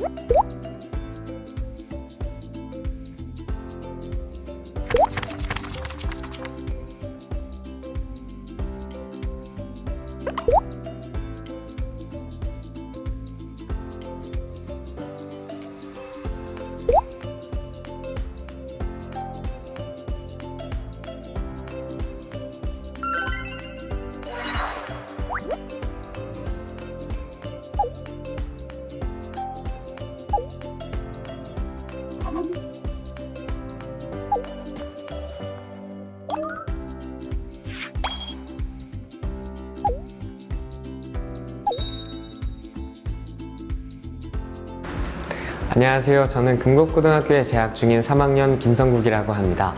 What? 안녕하세요. 저는 금곡고등학교에 재학 중인 3학년 김성국이라고 합니다.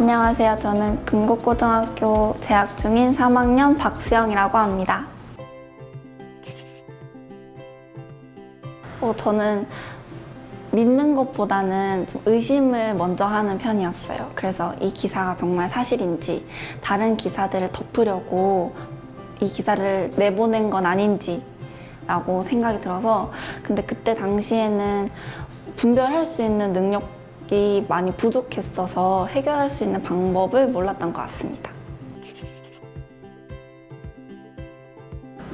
안녕하세요. 저는 금곡고등학교 재학 중인 3학년 박수영이라고 합니다. 어, 저는 믿는 것보다는 좀 의심을 먼저 하는 편이었어요. 그래서 이 기사가 정말 사실인지, 다른 기사들을 덮으려고 이 기사를 내보낸 건 아닌지, 라고 생각이 들어서, 근데 그때 당시에는 분별할 수 있는 능력이 많이 부족했어서 해결할 수 있는 방법을 몰랐던 것 같습니다.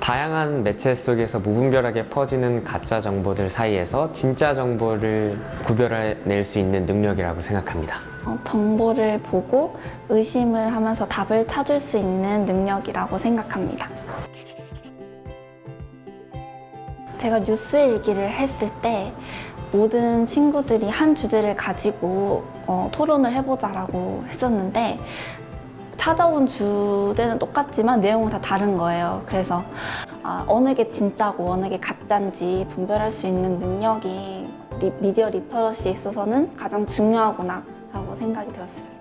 다양한 매체 속에서 무분별하게 퍼지는 가짜 정보들 사이에서 진짜 정보를 구별해낼 수 있는 능력이라고 생각합니다. 어, 정보를 보고 의심을 하면서 답을 찾을 수 있는 능력이라고 생각합니다. 제가 뉴스 일기를 했을 때 모든 친구들이 한 주제를 가지고 어, 토론을 해보자라고 했었는데 찾아온 주제는 똑같지만 내용은 다 다른 거예요. 그래서 아, 어느 게 진짜고 어느 게 가짜인지 분별할 수 있는 능력이 리- 미디어 리터러시에 있어서는 가장 중요하구나라고 생각이 들었습니다.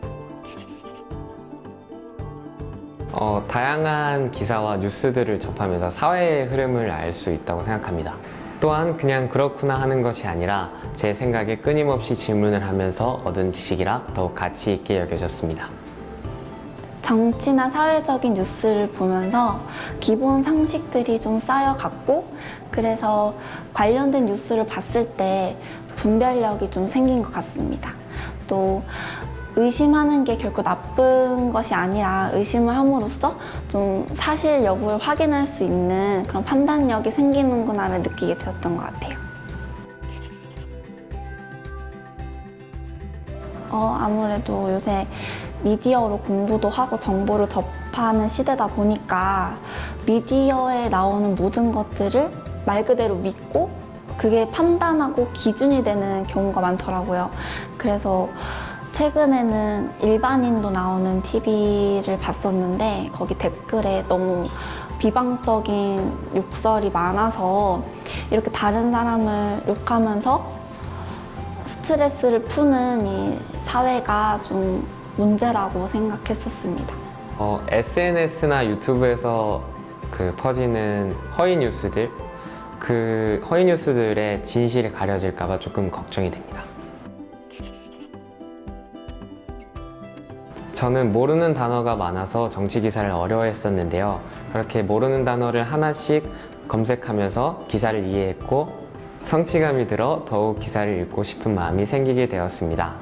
어, 다양한 기사와 뉴스들을 접하면서 사회의 흐름을 알 수 있다고 생각합니다. 또한 그냥 그렇구나 하는 것이 아니라 제 생각에 끊임없이 질문을 하면서 얻은 지식이라 더욱 가치 있게 여겨졌습니다. 정치나 사회적인 뉴스를 보면서 기본 상식들이 좀 쌓여갔고 그래서 관련된 뉴스를 봤을 때 분별력이 좀 생긴 것 같습니다. 또 의심하는 게 결코 나쁜 것이 아니라 의심을 함으로써 좀 사실 여부를 확인할 수 있는 그런 판단력이 생기는구나를 느끼게 되었던 것 같아요. 어, 아무래도 요새 미디어로 공부도 하고 정보를 접하는 시대다 보니까 미디어에 나오는 모든 것들을 말 그대로 믿고 그게 판단하고 기준이 되는 경우가 많더라고요. 그래서 최근에는 일반인도 나오는 TV를 봤었는데 거기 댓글에 너무 비방적인 욕설이 많아서 이렇게 다른 사람을 욕하면서 스트레스를 푸는 이 사회가 좀 문제라고 생각했었습니다. 어, SNS나 유튜브에서 그 퍼지는 허위 뉴스들, 그 허위 뉴스들의 진실이 가려질까봐 조금 걱정이 됩니다. 저는 모르는 단어가 많아서 정치 기사를 어려워했었는데요. 그렇게 모르는 단어를 하나씩 검색하면서 기사를 이해했고 성취감이 들어 더욱 기사를 읽고 싶은 마음이 생기게 되었습니다.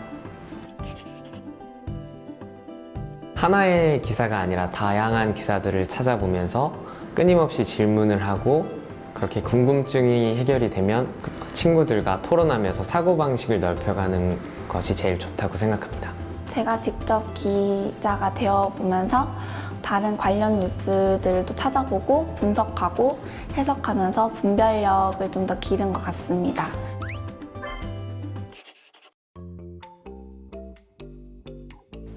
하나의 기사가 아니라 다양한 기사들을 찾아보면서 끊임없이 질문을 하고 그렇게 궁금증이 해결이 되면 친구들과 토론하면서 사고방식을 넓혀가는 것이 제일 좋다고 생각합니다. 제가 직접 기자가 되어 보면서 다른 관련 뉴스들도 찾아보고 분석하고 해석하면서 분별력을 좀 더 기른 것 같습니다.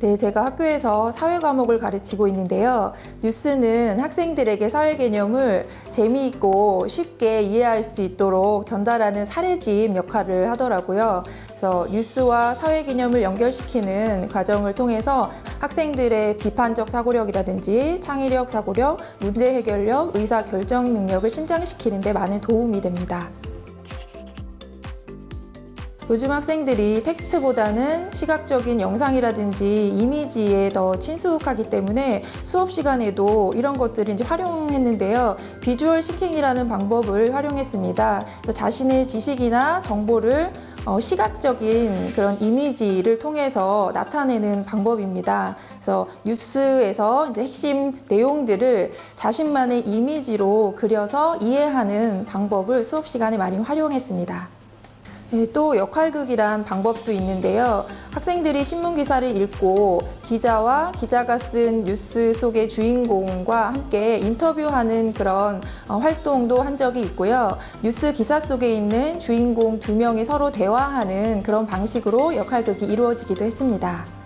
네, 제가 학교에서 사회 과목을 가르치고 있는데요. 뉴스는 학생들에게 사회 개념을 재미있고 쉽게 이해할 수 있도록 전달하는 사례집 역할을 하더라고요. 그래서 뉴스와 사회 개념을 연결시키는 과정을 통해서 학생들의 비판적 사고력이라든지 창의력 사고력, 문제 해결력, 의사 결정 능력을 신장시키는 데 많은 도움이 됩니다. 요즘 학생들이 텍스트보다는 시각적인 영상이라든지 이미지에 더 친숙하기 때문에 수업 시간에도 이런 것들을 이제 활용했는데요. 비주얼 시킹이라는 방법을 활용했습니다. 자신의 지식이나 정보를 어, 시각적인 그런 이미지를 통해서 나타내는 방법입니다. 그래서 뉴스에서 이제 핵심 내용들을 자신만의 이미지로 그려서 이해하는 방법을 수업 시간에 많이 활용했습니다. 네, 또 역할극이란 방법도 있는데요. 학생들이 신문 기사를 읽고 기자와 기자가 쓴 뉴스 속의 주인공과 함께 인터뷰하는 그런 어, 활동도 한 적이 있고요. 뉴스 기사 속에 있는 주인공 두 명이 서로 대화하는 그런 방식으로 역할극이 이루어지기도 했습니다.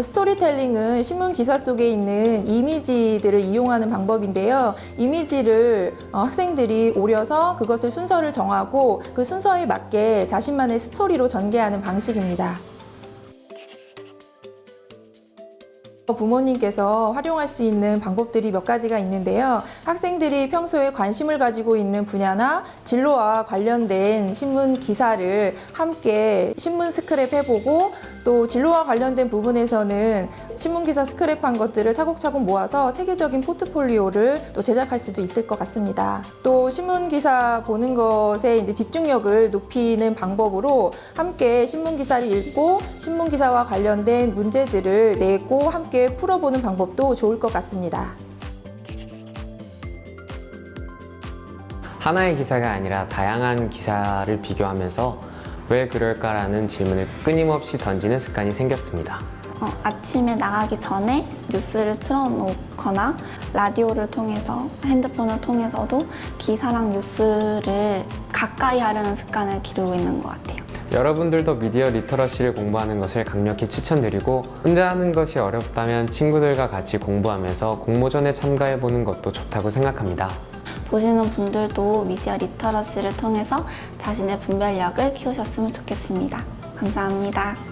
스토리텔링은 신문 기사 속에 있는 이미지들을 이용하는 방법인데요. 이미지를 어, 학생들이 오려서 그것을 순서를 정하고 그 순서에 맞게 자신만의 스토리로 전개하는 방식입니다. 부모님께서 활용할 수 있는 방법들이 몇 가지가 있는데요. 학생들이 평소에 관심을 가지고 있는 분야나 진로와 관련된 신문 기사를 함께 신문 스크랩 해보고 또 진로와 관련된 부분에서는 신문 기사 스크랩한 것들을 차곡차곡 모아서 체계적인 포트폴리오를 또 제작할 수도 있을 것 같습니다. 또 신문 기사 보는 것에 이제 집중력을 높이는 방법으로 함께 신문 기사를 읽고 신문 기사와 관련된 문제들을 내고 함께 풀어보는 방법도 좋을 것 같습니다. 하나의 기사가 아니라 다양한 기사를 비교하면서 왜 그럴까라는 질문을 끊임없이 던지는 습관이 생겼습니다. 어, 아침에 나가기 전에 뉴스를 틀어놓거나 라디오를 통해서 핸드폰을 통해서도 기사랑 뉴스를 가까이 하려는 습관을 기르고 있는 것 같아요. 여러분들도 미디어 리터러시를 공부하는 것을 강력히 추천드리고 혼자 하는 것이 어렵다면 친구들과 같이 공부하면서 공모전에 참가해 보는 것도 좋다고 생각합니다. 보시는 분들도 미디어 리터러시를 통해서 자신의 분별력을 키우셨으면 좋겠습니다. 감사합니다.